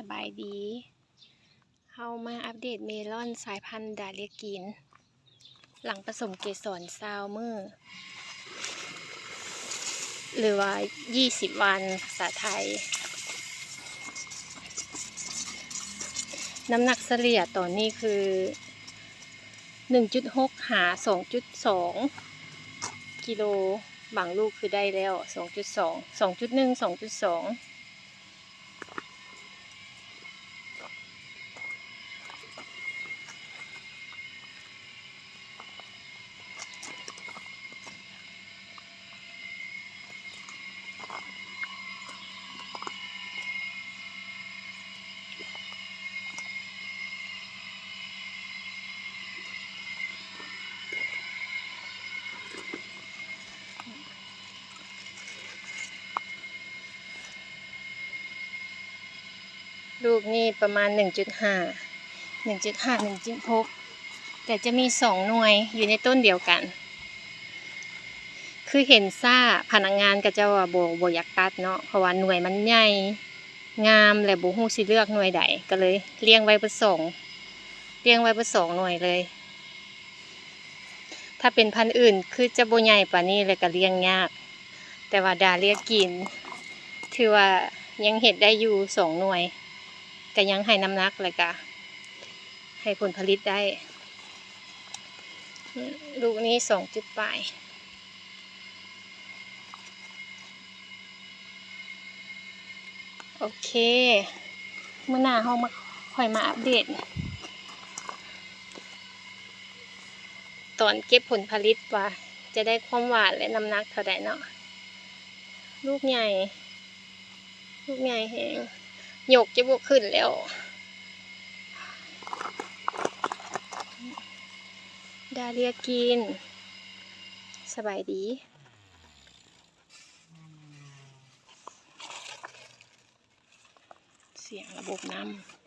สบายดี เข้ามาอัปเดตเมลอนสายพันธุ์ดาเลียกิน หลังผสมเกสรซาวเมอร์หรือว่า 20 วันภาษาไทย น้ำหนักเฉลี่ยตอนนี้คือ 1.6 หา 2.2 กิโล บางลูกคือได้แล้ว 2.2 2.1 2.2 ลูกนี่ประมาณ 1.5 1.5 1.6 แต่จะมีสองหน่วยอยู่ในต้นเดียวกัน คือเห็นซ่าพนักงานก็จะว่าโบโบอยากตัดเนาะเพราะว่าหน่วยมันใหญ่งามและบุหูสิเลือกหน่วยใดก็เลยเลี้ยงไว้ประสองเลี้ยงไว้ประสองหน่วยเลย ถ้าเป็นพันธุ์อื่นคือจะโบใหญ่ป่านี้เลยก็เลี้ยงยาก แต่ว่าดาเรียกกิน ถือว่ายังเห็ดได้อยู่สองหน่วย ก็ยังให้น้ำหนักเลยกะให้ผลผลิตได้ ลูกนี้สองจุดปลายโอเคเมื่อหน้าห้องมาคอยมาอัปเดต ตอนเก็บผลผลิตว่า จะได้ความหวานและน้ำหนักเท่าใดเนาะลูกใหญ่ ลูกใหญ่แหง หยกจะบวกขึ้นแล้ว ดาเรียกิน สบายดีเสียงระบบน้ำ